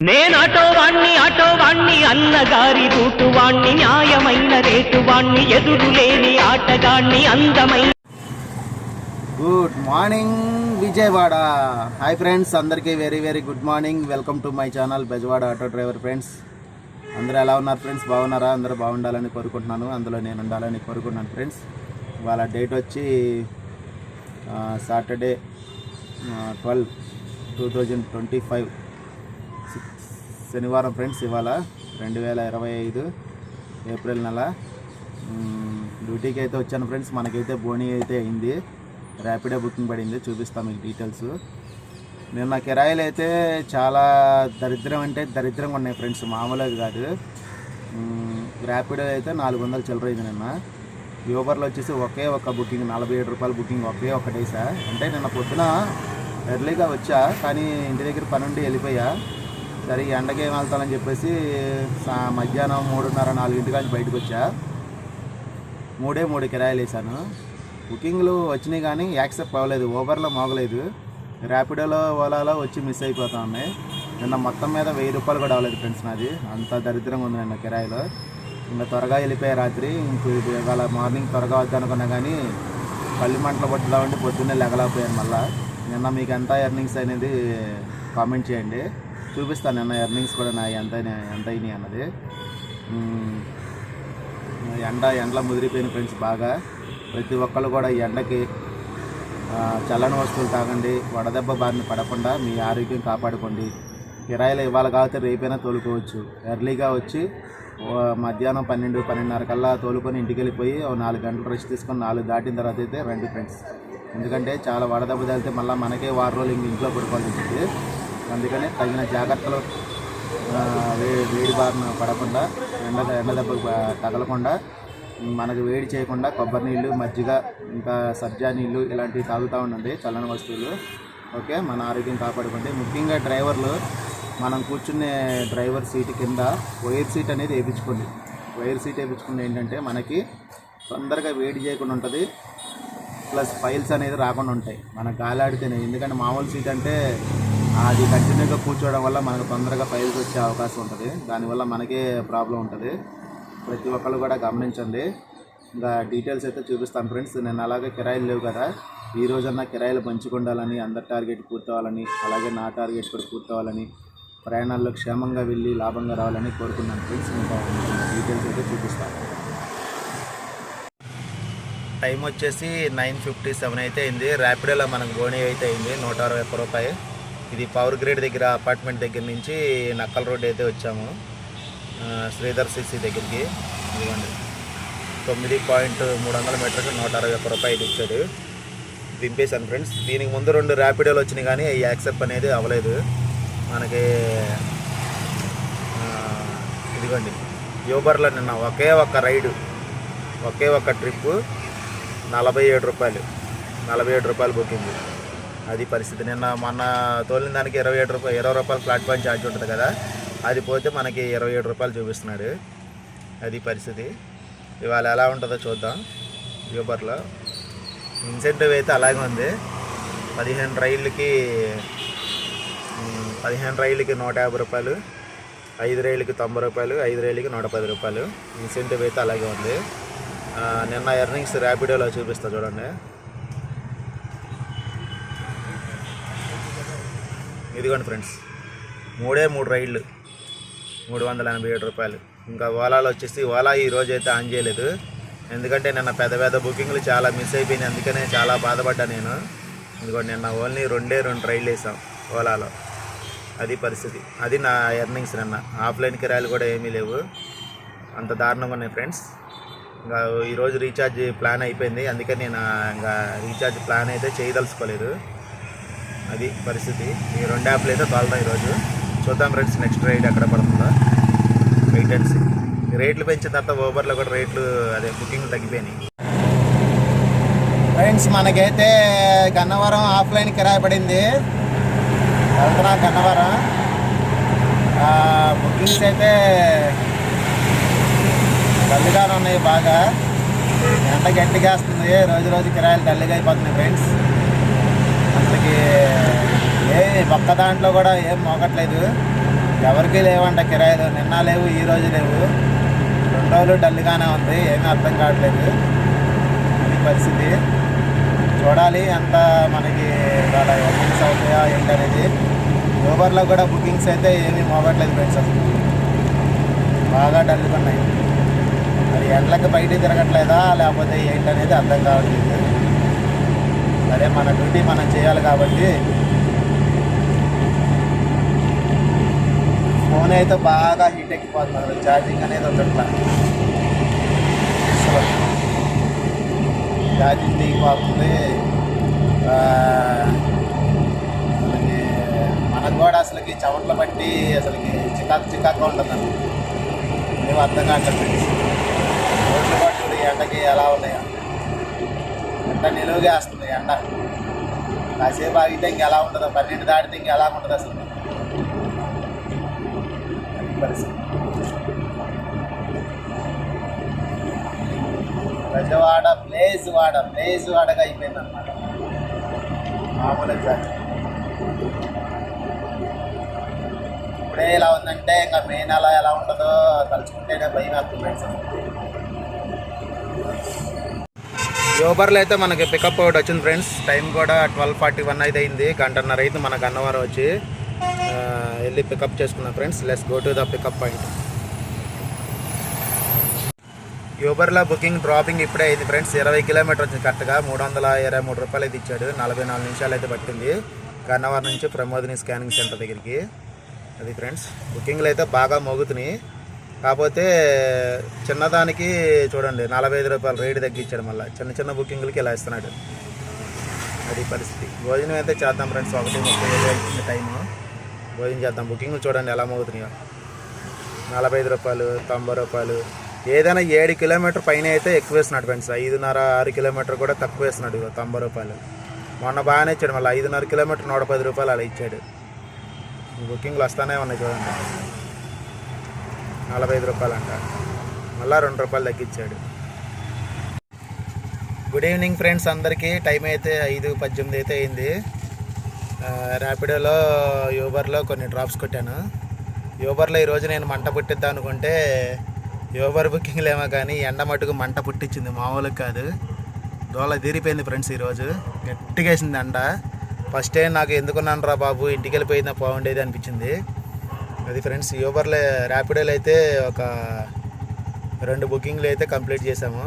నేను ఆటోవాణ్ణి ఆటో అన్నగారి రూటువాణ్ణి న్యాయమైన రేటువాణ్ణి ఎదురు లేని ఆటగాణ్ణి అందమైన good morning Vijayawada. Hi friends అందరికీ very very good morning welcome to my channel Bezawada auto driver friends అందరూ ఎలా ఉన్నారు ఫ్రెండ్స్ బాగున్నారా? అందరూ బాగుండాలని కోరుకుంటున్నాను. అందులో నేను ఉండాలని కోరుకుంటున్నాను ఫ్రెండ్స్ వాళ్ళ డేట్ వచ్చి Saturday twelve two thousand twenty five శనివారం ఫ్రెండ్స్ ఇవాళ రెండు వేల ఇరవై ఐదు ఏప్రిల్ నెల. డ్యూటీకి అయితే వచ్చాను ఫ్రెండ్స్. మనకైతే బోనీ అయితే అయింది. ర్యాపిడో బుకింగ్ పడింది. చూపిస్తాను మీకు డీటెయిల్స్. నిన్న కిరాయిలు అయితే చాలా దరిద్రం అంటే దరిద్రంగా ఉన్నాయి ఫ్రెండ్స్. మామూలుగా కాదు. ర్యాపిడో అయితే నాలుగు వందలు చిల్లర అయింది నిన్న. యూబర్లో వచ్చేసి ఒకే ఒక బుకింగ్ నలభై ఏడు రూపాయల బుకింగ్ ఒకే ఒకటేసా అంటే నిన్న పొద్దున ఎర్లీగా వచ్చా కానీ ఇంటి దగ్గర పని వెళ్ళిపోయా. సరే ఎండకేం వెళ్తానని చెప్పేసి సా- మధ్యాహ్నం మూడున్నర నాలుగింటి కానీ బయటకు వచ్చా. మూడే మూడు కిరాయిలు వేసాను బుకింగ్లు వచ్చినాయి కానీ యాక్సెప్ట్ అవ్వలేదు ఓవర్లో మోగలేదు. ర్యాపిడోలో ఓలాలో వచ్చి మిస్ అయిపోతా ఉన్నాయి. నిన్న మొత్తం మీద వెయ్యి రూపాయలు కూడా అవ్వలేదు ఫ్రెండ్స్ నాది. అంత దరిద్రంగా ఉంది నిన్న కిరాయిలో. ఇంకా త్వరగా వెళ్ళిపోయా రాత్రి ఇంక ఇవాళ మార్నింగ్ త్వరగా వద్దనుకున్నా కానీ పల్లి మంటలు పట్టుదా ఉండి పొద్దున్నే లెగలేకపోయాను మళ్ళీ. నిన్న మీకు ఎంత ఎర్నింగ్స్ అనేది కామెంట్ చేయండి. చూపిస్తాను నిన్న ఎర్నింగ్స్ కూడా నా ఎంత ఎంత అయినాయి అన్నది. ఎండ ఎండలో ముదిరిపోయిన ఫ్రెండ్స్ బాగా. ప్రతి ఒక్కళ్ళు కూడా ఈ ఎండకి చల్లని వస్తువులు తాగండి వడదెబ్బ బారిన పడకుండా మీ ఆరోగ్యం కాపాడుకోండి. కిరాయిలు ఇవాళ కాకపోతే రేపైనా తోలుకోవచ్చు. ఎర్లీగా వచ్చి మధ్యాహ్నం పన్నెండు పన్నెండున్నర కల్లా తోలుకొని ఇంటికి వెళ్ళిపోయి నాలుగు గంటలు రెస్ట్ తీసుకొని నాలుగు దాటిన తర్వాత అయితే రండి ఫ్రెండ్స్. ఎందుకంటే చాలా వడదెబ్బ తగిలితే మళ్ళీ మనకే వారం రోజులు ఇంక ఇంట్లో పడుకోవాల్సి ఉంటుంది అందుకని తగిన జాగ్రత్తలు వే వేడి బారిన పడకుండా ఎండ ఎండ దెబ్బకు తగలకుండా మనకు వేడి చేయకుండా కొబ్బరి నీళ్ళు మజ్జిగ ఇంకా సబ్జా నీళ్ళు ఇలాంటివి తాగుతూ ఉండండి చల్లని వస్తువులు. ఓకే మన ఆరోగ్యం కాపాడుకోండి. ముఖ్యంగా డ్రైవర్లు మనం కూర్చునే డ్రైవర్ సీట్ కింద వైర్ సీట్ అనేది వేయించుకోండి. వైర్ సీట్ వేయించుకుంటే ఏంటంటే మనకి తొందరగా వేడి చేయకుండా ఉంటుంది ప్లస్ ఫైల్స్ అనేది రాకుండా ఉంటాయి. మనకు గాలాడితేనే ఎందుకంటే మామూలు సీట్ అంటే అది కంటిన్యూగా కూర్చోవడం వల్ల మనకు తొందరగా ఫైల్స్ వచ్చే అవకాశం ఉంటుంది. దానివల్ల మనకే ప్రాబ్లం ఉంటుంది. ప్రతి ఒక్కళ్ళు కూడా గమనించండి. ఇంకా డీటెయిల్స్ అయితే చూపిస్తాను ఫ్రెండ్స్. నేను అలాగే కిరాయిలు లేవు కదా. ఈ రోజన్నా కిరాయిలు పంచుకుండాలని అందరి టార్గెట్ పూర్తవ్వాలని అలాగే నా టార్గెట్ కూడా పూర్తవ్వాలని ప్రయాణాల్లో క్షేమంగా వెళ్ళి లాభంగా రావాలని కోరుకున్నాను ఫ్రెండ్స్. ఇంకా డీటెయిల్స్ అయితే చూపిస్తాను. టైం వచ్చేసి నైన్ ఫిఫ్టీ సెవెన్ అయితే అయింది. ర్యాపిడోలో మనకు బోనీ అయితే అయింది. నూట అరవై ఒక్క రూపాయి ఇది పవర్ గ్రేడ్ దగ్గర అపార్ట్మెంట్ దగ్గర నుంచి నక్కల రోడ్ అయితే వచ్చాము. శ్రీధర్ సిసి దగ్గరికి. ఇదిగోండి. తొమ్మిది పాయింట్ మూడు వందల మీటర్కి నూట అరవై ఒక్క రూపాయలు ఇచ్చాడు. దింపేశాను ఫ్రెండ్స్. దీనికి ముందు రెండు ర్యాపిడోలు వచ్చినాయి కానీ ఈ యాక్సెప్ట్ అనేది అవ్వలేదు. మనకి ఇదిగోండి. యూబర్లో నిన్న ఒకే ఒక్క రైడు ఒకే ఒక్క ట్రిప్పు నలభై ఏడు రూపాయలు నలభై ఏడు రూపాయలు బుకింగ్. అది పరిస్థితి. నిన్న మొన్న తోలిన దానికి ఇరవై ఏడు రూపాయలు ఇరవై రూపాయలు ప్లాట్ఫామ్ ఛార్జ్ ఉంటుంది కదా. అది పోతే మనకి ఇరవై ఏడు రూపాయలు చూపిస్తున్నాడు. అది పరిస్థితి. ఇవాళ ఎలా ఉంటుందో చూద్దాం. యూబర్లో ఇన్సెంటివ్ అయితే అలాగే ఉంది. పదిహేను రైళ్ళకి పదిహేను రైళ్ళకి నూట యాభై రూపాయలు ఐదు రైళ్ళకి తొంభై రూపాయలు ఐదు రైళ్ళకి నూట పది రూపాయలు. ఇన్సెంటివ్ అయితే అలాగే ఉంది. నిన్న ఎర్నింగ్స్ ర్యాపిడోలో చూపిస్తా చూడండి. ఇదిగోండి ఫ్రెండ్స్ మూడే మూడు రైళ్ళు మూడు వందల ఎనభై ఏడు రూపాయలు. ఇంకా ఓలాలో వచ్చేసి ఓలా ఈ రోజు అయితే ఆన్ చేయలేదు. ఎందుకంటే నిన్న పెద్ద పెద్ద బుకింగ్లు చాలా మిస్ అయిపోయినాయి అందుకనే చాలా బాధపడ్డా నేను. ఎందుకంటే నిన్న ఓన్లీ రెండే రెండు రైళ్ళు వేసాం ఓలాలో. అది పరిస్థితి. అది నా ఎర్నింగ్స్ నిన్న. ఆఫ్లైన్ కిరాయిలు కూడా ఏమీ లేవు. అంత దారుణంగా ఉన్నాయి ఫ్రెండ్స్. ఇంకా ఈరోజు రీఛార్జ్ ప్లాన్ అయిపోయింది అందుకని నేను ఇంకా రీఛార్జ్ ప్లాన్ అయితే చేయదలుచుకోలేదు. అది పరిస్థితి. ఈ రెండు యాప్లు అయితే తోలుతాం ఈరోజు. చూద్దాం ఫ్రెండ్స్ నెక్స్ట్ రైడ్ ఎక్కడ పడుతుందో. వెయిట్ అండ్ రేట్లు పెంచిన తర్వాత ఊబర్లో కూడా రేట్లు అదే బుకింగ్ తగ్గిపోయినాయి. ఫ్రెండ్స్ మనకైతే గన్నవరం ఆఫ్లైన్ కిరాయి పడింది. వెళ్తున్నా గన్నవరం. బుకింగ్స్ అయితే డల్గానే ఉన్నాయి బాగా. ఎండ గట్టిగా వస్తుంది. రోజు రోజు కిరాయిలు డల్గా అయిపోతున్నాయి ఫ్రెండ్స్. మనకి ఏ ఒక్క దాంట్లో కూడా ఏం మోగట్లేదు ఎవరికీ లేవంట కిరాయిలు. నిన్న లేవు ఈ రోజు లేవు. రెండు రోజులు డల్గానే ఉంది. ఏమీ అర్థం కావట్లేదు. ఈ పరిస్థితి. చూడాలి ఎంత మనకి ఇవాళ బుకింగ్స్ అవుతాయా ఏంటనేది. ఊబర్లో కూడా బుకింగ్స్ అయితే ఏమీ మోగట్లేదు ఫ్రెండ్స్ అసలు. బాగా డల్గా ఉన్నాయి అది ఎండలకు బయట తిరగట్లేదా లేకపోతే ఏంటనేది అర్థం కావట్లేదు. సరే మన డ్యూటీ మనం చేయాలి కాబట్టి. ఫోన్ అయితే బాగా హీట్ ఎక్కిపోతుంది ఛార్జింగ్ అనేది ఉండట్లా ఛార్జింగ్ దిగిపోతుంది. అసలుకి మనకు కూడా అసలుకి చెమటలు బట్టి అసలుకి చికాకు చికాకుగా ఉంటుంది మేము అర్థం కావట్లేదు. రోడ్లు బట్టి ఎండకి ఎలా ఉన్నాయో. ఎండ నిలువుగా వేస్తుంది ఎండ. కాసేపు ఆగితే ఇంక ఎలా ఉంటుందో పన్నెండు దాటితే ఇంక ఎలా ఉంటుంది అసలు. పరిస్థితి. ప్రజవాడ ప్లేస్ వాడ ప్లేస్ వాడగా అయిపోయింది అనమాట మామూలుగా ఇప్పుడే ఇలా ఉందంటే ఇంకా మే నెల ఎలా ఉంటుందో తలుచుకుంటేనే భయం వేస్తుంది ఫ్రెండ్స్ యూబర్లో అయితే మనకి పికప్ ఒకటి వచ్చింది ఫ్రెండ్స్ టైం కూడా ట్వెల్వ్ ఫార్టీ వన్ అయితే అయింది. గంటన్నర అయితే మన గన్నవరం వచ్చి. వెళ్ళి పికప్ చేసుకున్నాం friends let's go to the pickup point యూబర్లో booking dropping ఇప్పుడే అయింది ఫ్రెండ్స్ ఇరవై కిలోమీటర్ వచ్చింది కరెక్ట్గా మూడు వందల ఇరవై మూడు రూపాయలు అయితే ఇచ్చాడు. నలభై నాలుగు నిమిషాలు అయితే పట్టింది. గన్నవరం నుంచి ప్రమోదిని స్కానింగ్ సెంటర్ దగ్గరికి. అది ఫ్రెండ్స్ బుకింగ్లు అయితే బాగా మోగుతున్నాయి. కాకపోతే చిన్నదానికి చూడండి నలభై ఐదు రూపాయలు రేటు తగ్గించాడు మళ్ళీ. చిన్న చిన్న బుకింగ్లకి ఇలా ఇస్తున్నాడు. అది పరిస్థితి. భోజనం అయితే చేద్దాం ఫ్రెండ్స్ ఒకటి ముప్పై ఐదు అవుతుంది టైము. భోజనం చేద్దాం. బుకింగ్లు చూడండి ఎలా మోగుతున్నాయో. నలభై ఐదు రూపాయలు తొంభై రూపాయలు. ఏదైనా ఏడు కిలోమీటర్ పైన అయితే ఎక్కువ వేస్తున్నాడు ఫ్రెండ్స్. ఐదున్నర ఆరు కిలోమీటర్ కూడా తక్కువ వేస్తున్నాడు తొంభై రూపాయలు. మొన్న బాగానే ఇచ్చాడు మళ్ళీ. ఐదున్నర కిలోమీటర్ నూట పది రూపాయలు అలా ఇచ్చాడు. బుకింగ్లు వస్తానే ఉన్నాయి చూడండి. నలభై ఐదు రూపాయలు అంట మళ్ళీ రెండు రూపాయలు తగ్గించాడు. గుడ్ ఈవినింగ్ ఫ్రెండ్స్ అందరికీ టైం అయితే ఐదు పద్దెనిమిది అయితే అయింది. ర్యాపిడోలో యూబర్లో కొన్ని డ్రాప్స్ కొట్టాను. యూబర్లో ఈరోజు నేను మంట పుట్టిద్దాం అనుకుంటే యూబర్ బుకింగ్లు ఏమో కానీ ఎండ మటుకు మంట పుట్టించింది. మామూలుగా కాదు. దోళ తీరిపోయింది ఫ్రెండ్స్ ఈరోజు. గట్టిగా వేసింది ఎండ. ఫస్ట్ టైం నాకు ఎందుకున్నాను రా బాబు? ఇంటికి వెళ్ళిపోయిందా? బాగుండేది అనిపించింది. అది ఫ్రెండ్స్ యూబర్లో ర్యాపిడోలు అయితే ఒక రెండు బుకింగ్లు అయితే కంప్లీట్ చేసాము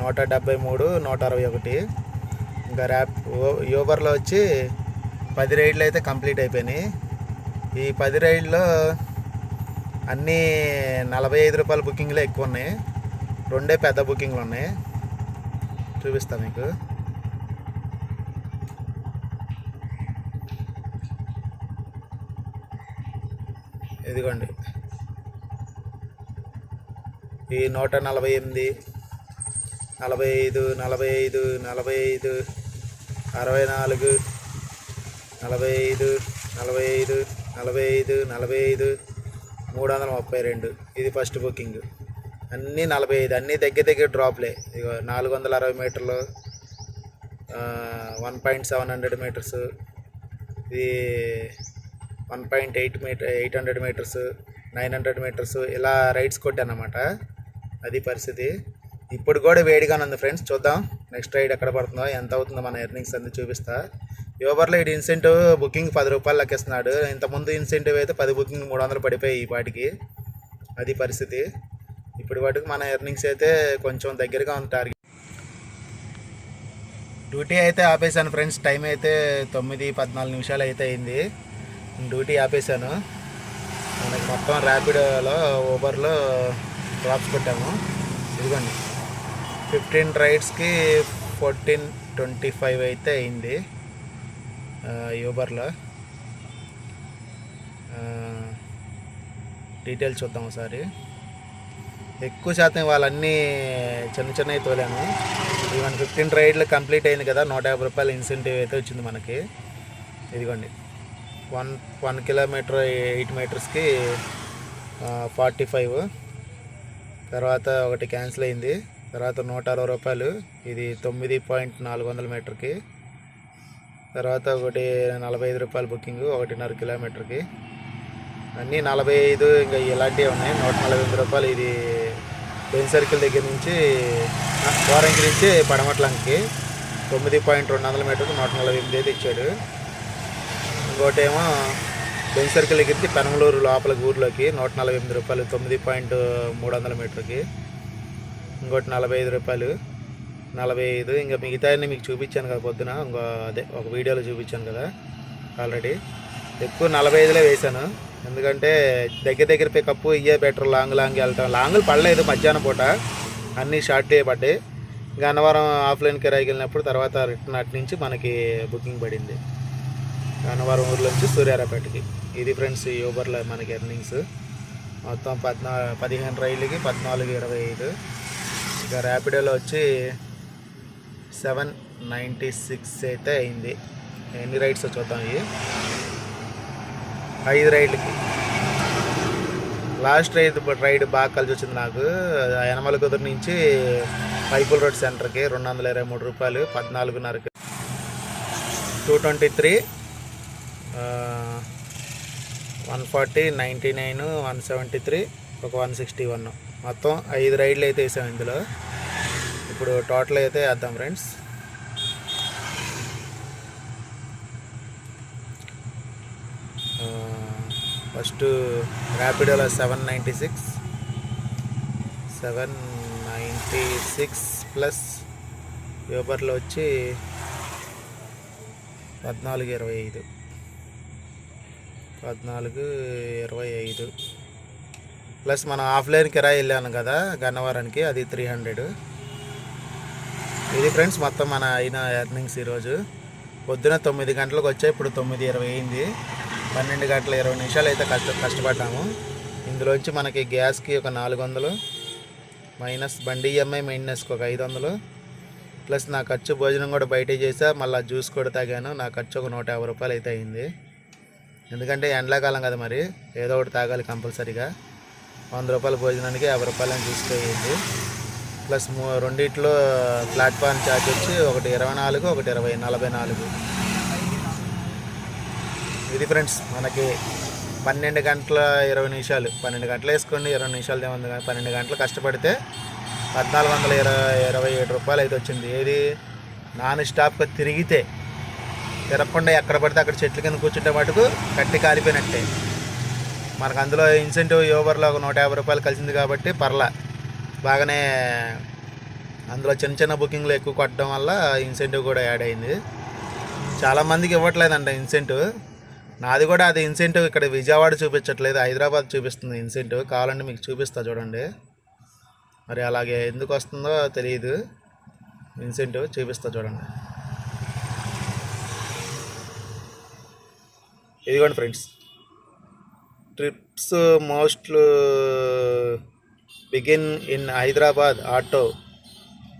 నూట డెబ్బై మూడు నూట అరవై ఒకటి. ఇంకా ర్యాప్ యూబర్లో వచ్చి పది రైడ్లు అయితే కంప్లీట్ అయిపోయినాయి. ఈ పది రైడ్లో అన్నీ నలభై ఐదు రూపాయల బుకింగ్లే ఎక్కువ ఉన్నాయి. రెండే పెద్ద బుకింగ్లు ఉన్నాయి. చూపిస్తాను మీకు. ఇదిగోండి. ఈ నూట నలభై ఎనిమిది నలభై ఐదు నలభై ఐదు నలభై ఐదు అరవై నాలుగు నలభై ఐదు నలభై ఐదు నలభై ఐదు నలభై ఐదు మూడు వందల ముప్పై రెండు. ఇది ఫస్ట్ బుకింగ్. అన్నీ నలభై ఐదు అన్నీ దగ్గర దగ్గర డ్రాప్లే. ఇగో నాలుగు వందల అరవై మీటర్లు one point seven hundred metres. ఇది one point eight metre eight hundred metres nine hundred metres ఇలా రైడ్స్ కొట్టానమాట. అది పరిస్థితి. ఇప్పుడు కూడా వేడిగానే ఉంది ఫ్రెండ్స్. చూద్దాం నెక్స్ట్ రైడ్ ఎక్కడ పడుతుందో ఎంత అవుతుందో మన ఎర్నింగ్స్ అన్ని చూపిస్తా. యూబర్లో ఇటు ఇన్సెంటివ్ బుకింగ్ పది రూపాయలు లెక్కిస్తున్నాడు. ఇంతకుముందు ఇన్సెంటివ్ అయితే పది బుకింగ్ మూడు వందలు పడిపోయి ఈ పాటికి. అది పరిస్థితి. ఇప్పుడు వాటికి మన ఎర్నింగ్స్ అయితే కొంచెం దగ్గరగా ఉంది టార్గెట్. డ్యూటీ అయితే ఆపేసాను ఫ్రెండ్స్. టైం అయితే తొమ్మిది పద్నాలుగు నిమిషాలు అయితే అయింది. డ్యూటీ ఆపేసాను మనకి మొత్తం ర్యాపిడోలో ఊబర్లో డ్రాప్స్ కొట్టాము. ఇదిగోండి. ఫిఫ్టీన్ రైడ్స్కి ఫోర్టీన్ ట్వంటీ ఫైవ్ అయితే అయింది. యూబర్లో డీటెయిల్స్ చూద్దాం ఒకసారి. ఎక్కువ శాతం వాళ్ళన్నీ చిన్న చిన్నవి తోలాను. ఈవెన్ ఫిఫ్టీన్ రైడ్లు కంప్లీట్ అయింది కదా. నూట యాభై రూపాయల ఇన్సెంటివ్ అయితే వచ్చింది మనకి. ఇదిగోండి. వన్ వన్ కిలోమీటర్ ఎయిట్ మీటర్స్కి ఫార్టీ ఫైవ్. తర్వాత ఒకటి క్యాన్సిల్ అయింది. తర్వాత నూట అరవై రూపాయలు. ఇది తొమ్మిది పాయింట్ నాలుగు వందల మీటర్కి. తర్వాత ఒకటి నలభై ఐదు రూపాయల బుకింగ్ ఒకటిన్నర కిలోమీటర్కి. అన్నీ నలభై ఐదు ఇంకా ఇలాంటివి ఉన్నాయి. నూట నలభై ఎనిమిది రూపాయలు ఇది పెన్ సర్కిల్ దగ్గర నుంచి వారంకి నుంచి పడమట్లంకి. తొమ్మిది పాయింట్ రెండు వందల మీటర్కి నూట నలభై ఎనిమిది అయితే ఇచ్చాడు. ఇంకోటేమో ఏమో సర్కిల్ దగ్గరికి పెనమలూరు లోపల ఊర్లోకి నూట నలభై ఎనిమిది రూపాయలు తొమ్మిది పాయింట్ మూడు వందల మీటర్కి. ఇంకోటి నలభై ఐదు రూపాయలు నలభై ఐదు. ఇంకా మిగతా మీకు చూపించాను కదా పొద్దున. ఇంకో అదే ఒక వీడియోలో చూపించాను కదా ఆల్రెడీ. ఎక్కువ నలభై ఐదులే వేశాను. ఎందుకంటే దగ్గర దగ్గర పికప్ ఇయ్యే బెటర్ లాంగ్ లాంగ్ వెళ్తాం. లాంగ్లు పడలేదు మధ్యాహ్నం పూట. అన్నీ షార్ట్ పడ్డాయి. గన్నవరం ఆఫ్లైన్ కిరాయికి వెళ్ళినప్పుడు తర్వాత రిటర్న్ అటు నుంచి మనకి బుకింగ్ పడింది. గన్నవరం ఊర్లో నుంచి సూర్యారాపేటకి. ఇది ఫ్రెండ్స్ యూబర్లో మనకి ఎర్నింగ్స్. మొత్తం పద్నా పదిహేను రైళ్ళకి పద్నాలుగు ఇరవై ఐదు. ఇక ర్యాపిడోలో వచ్చి సెవెన్ నైంటీ సిక్స్ అయితే అయింది. ఎన్ని రైడ్స్ చూద్దాం ఇవి? ఐదు రైడ్లకి లాస్ట్ రైడ్ రైడ్ బాగా కలిసి వచ్చింది నాకు యనమల కుదురు నుంచి పైపుల్ రోడ్ సెంటర్కి రెండు వందల ఇరవై మూడు రూపాయలు పద్నాలుగున్నరకి. Two twenty three one forty ninety nine one seventy three ఒక వన్ సిక్స్టీ వన్ మొత్తం ఐదు రైడ్లు అయితే వేసాం ఇందులో. ఇప్పుడు టోటల్ అయితే వేద్దాం friends. First ర్యాపిడోలో seven ninety six seven ninety six plus యూబర్లో వచ్చి పద్నాలుగు ఇరవై ఐదు. పద్నాలుగు ఇరవై ఐదు. ప్లస్ మనం ఆఫ్లైన్ కిరాయి వెళ్ళాను కదా గన్నవరానికి అది త్రీ హండ్రెడ్ ఇది ఫ్రెండ్స్ మొత్తం మన అయిన ఎర్నింగ్స్ ఈరోజు. పొద్దున తొమ్మిది గంటలకు వచ్చాయి ఇప్పుడు తొమ్మిది ఇరవై అయింది. పన్నెండు గంటల ఇరవై నిమిషాలు అయితే కష్ట కష్టపడ్డాము. ఇందులోంచి మనకి గ్యాస్కి ఒక నాలుగు వందలు మైనస్ బండి ఈఎంఐ మెయింటెనెన్స్కి ఒక ఐదు వందలు. ప్లస్ నా ఖర్చు భోజనం కూడా బయట చేసా మళ్ళీ జ్యూస్ కూడా తాగాను నా ఖర్చు ఒక నూట యాభై రూపాయలు అయితే అయింది. ఎందుకంటే ఎండాకాలం కదా మరి. ఏదో ఒకటి తాగాలి కంపల్సరీగా. వంద రూపాయల భోజనానికి యాభై రూపాయలు అని తీసుకెళ్ళింది ప్లస్ మూ రెండిట్లో ప్లాట్ఫామ్ ఛార్జ్ వచ్చి ఒకటి ఇరవై నాలుగు ఒకటి ఇరవై నలభై నాలుగు. ఇది ఫ్రెండ్స్ మనకి పన్నెండు గంటల ఇరవై నిమిషాలు. పన్నెండు గంటలు వేసుకోండి ఇరవై నిమిషాలు ఏముంది కానీ పన్నెండు గంటలు కష్టపడితే పద్నాలుగు వందల ఇరవై ఇరవై ఏడు రూపాయలు అయితే వచ్చింది. ఏది? నాన్ స్టాప్గా తిరిగితే తిరగకుండా ఎక్కడ పడితే అక్కడ చెట్ల కింద కూర్చుంటే మటుకు కట్టి కాలిపోయినట్టే. మనకు అందులో ఇన్సెంటివ్ యోవర్లో ఒక నూట యాభై రూపాయలు కలిసింది కాబట్టి పర్లా. బాగానే అందులో చిన్న చిన్న బుకింగ్లు ఎక్కువ కొట్టడం వల్ల ఇన్సెంటివ్ కూడా యాడ్ అయింది. చాలామందికి ఇవ్వట్లేదంట ఇన్సెంటివ్ నాది కూడా అది ఇన్సెంటివ్ ఇక్కడ విజయవాడ చూపించట్లేదు హైదరాబాద్ చూపిస్తుంది ఇన్సెంటివ్ కావాలంటే మీకు చూపిస్తా చూడండి. మరి అలాగే ఎందుకు వస్తుందో తెలియదు. ఇన్సెంటివ్ చూపిస్తా చూడండి. ఇదిగోండి friends. Trips most begin in Hyderabad auto.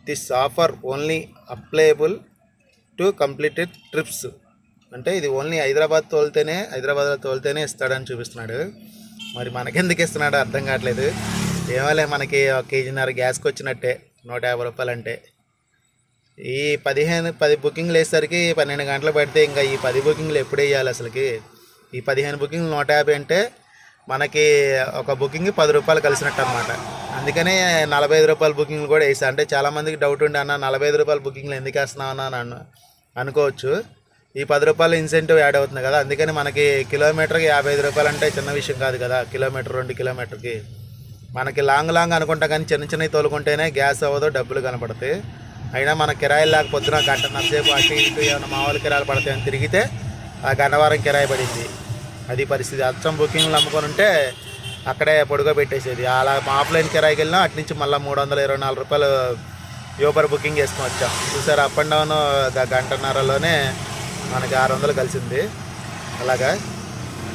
This offer only applicable to completed trips. అంటే ఇది ఓన్లీ హైదరాబాద్ తోలితేనే హైదరాబాద్లో తోలితేనే ఇస్తాడని చూపిస్తున్నాడు. మరి మనకెందుకు ఇస్తున్నాడు అర్థం కావట్లేదు. ఏమలే మనకి ఒక కేజీన్నర గ్యాస్కి వచ్చినట్టే నూట యాభై రూపాయలు అంటే ఈ పదిహేను పది బుకింగ్లు వేసేసరికి పన్నెండు గంటలు పడితే ఇంకా ఈ పది బుకింగ్లు ఎప్పుడు వేయాలి అసలుకి? ఈ పదిహేను బుకింగ్లు నూట యాభై అంటే మనకి ఒక బుకింగ్ పది రూపాయలు కలిసినట్టు అనమాట అందుకనే నలభై ఐదు రూపాయల బుకింగ్లు కూడా వేసా. అంటే చాలామందికి డౌట్ ఉండే అన్న నలభై ఐదు రూపాయల బుకింగ్లు ఎందుకు వేస్తున్నావు అన్న? అనుకోవచ్చు. ఈ పది రూపాయలు ఇన్సెంటివ్ యాడ్ అవుతుంది కదా. అందుకని మనకి కిలోమీటర్కి యాభై ఐదు రూపాయలు అంటే చిన్న విషయం కాదు కదా. కిలోమీటర్ రెండు కిలోమీటర్కి. మనకి లాంగ్ లాంగ్ అనుకుంటా కానీ చిన్న చిన్నవి తోలుకుంటేనే గ్యాస్ అవ్వదు డబ్బులు కనపడతాయి. అయినా మన కిరాయిలు లేకపోతున్నా గంటన్నర సేపు అటు ఇటు ఏమైనా మామూలు కిరాయిలు పడతాయని తిరిగితే ఆ గన్నవరం కిరాయి పడింది. అది పరిస్థితి. అచ్చం బుకింగ్లు అమ్ముకొని ఉంటే అక్కడే పొడుగా పెట్టేసేది. అలా ఆఫ్లైన్ కిరాయికి వెళ్ళినా అటు నుంచి మళ్ళీ మూడు వందల ఇరవై నాలుగు రూపాయలు యూబర్ బుకింగ్ చేసుకుని వచ్చాం. చూసారు అప్ అండ్ డౌన్ గంటన్నరలోనే మనకి ఆరు వందలు కలిసింది. అలాగా?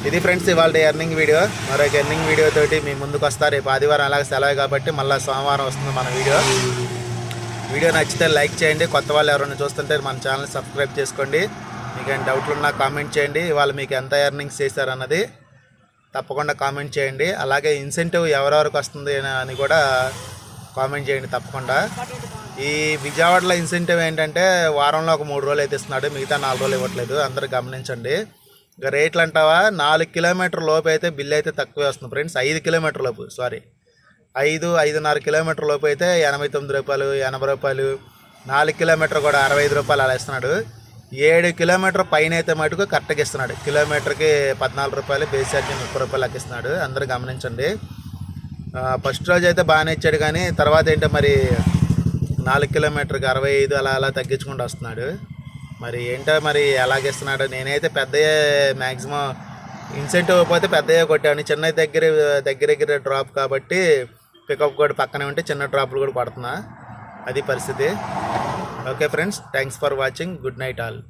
ఇది ఫ్రెండ్స్ ఇవాళ ఎర్నింగ్ వీడియో మరొక ఎర్నింగ్ వీడియో తోటి మీ ముందుకు వస్తారు రేపు ఆదివారం అలాగే సెలవు కాబట్టి మళ్ళీ సోమవారం వస్తుంది మన వీడియో వీడియో నచ్చితే లైక్ చేయండి. కొత్త వాళ్ళు ఎవరైనా చూస్తుంటే మన ఛానల్ సబ్స్క్రైబ్ చేసుకోండి. మీకు ఏం డౌట్లు ఉన్నా కామెంట్ చేయండి. వాళ్ళు మీకు ఎంత ఎర్నింగ్స్ చేశారన్నది తప్పకుండా కామెంట్ చేయండి. అలాగే ఇన్సెంటివ్ ఎవరెవరికి వస్తుంది అని- అని కూడా కామెంట్ చేయండి తప్పకుండా. ఈ విజయవాడలో ఇన్సెంటివ్ ఏంటంటే వారంలో ఒక మూడు రోజులు అయితే ఇస్తున్నాడు. మిగతా నాలుగు రోజులు ఇవ్వట్లేదు. అందరూ గమనించండి. ఇక రేట్లు అంటావా? నాలుగు కిలోమీటర్ లోపు అయితే బిల్ అయితే తక్కువే వస్తుంది ఫ్రెండ్స్ ఐదు కిలోమీటర్ లోపు సారీ ఐదు ఐదున్నర కిలోమీటర్ లోపు అయితే ఎనభై తొమ్మిది రూపాయలు ఎనభై రూపాయలు నాలుగు కిలోమీటర్ కూడా అరవై ఐదు రూపాయలు అలా ఇస్తున్నాడు. ఏడు కిలోమీటర్ పైన అయితే మటుకు కరెక్ట్గా ఇస్తున్నాడు. కిలోమీటర్కి పద్నాలుగు రూపాయలు బేస్ ఛార్జ్ ముప్పై రూపాయలు లెక్క ఇస్తున్నాడు. అందరూ గమనించండి. ఫస్ట్ రోజు అయితే బాగానే ఇచ్చాడు కానీ తర్వాత ఏంటో మరి నాలుగు కిలోమీటర్కి అరవై ఐదు అలా అలా తగ్గించుకుంటూ వస్తున్నాడు. మరి ఏంటో మరి ఎలాగిస్తున్నాడు నేనైతే పెద్దయే మ్యాక్సిమం ఇన్సెంటివ్ పోతే పెద్దయే కొట్టాను. చిన్న దగ్గర దగ్గర దగ్గర డ్రాప్ కాబట్టి పికప్ కూడా పక్కనే ఉంటే చిన్న డ్రాప్లు కూడా కొడుతున్నా అది పరిస్థితి. Okay friends thanks for watching good night all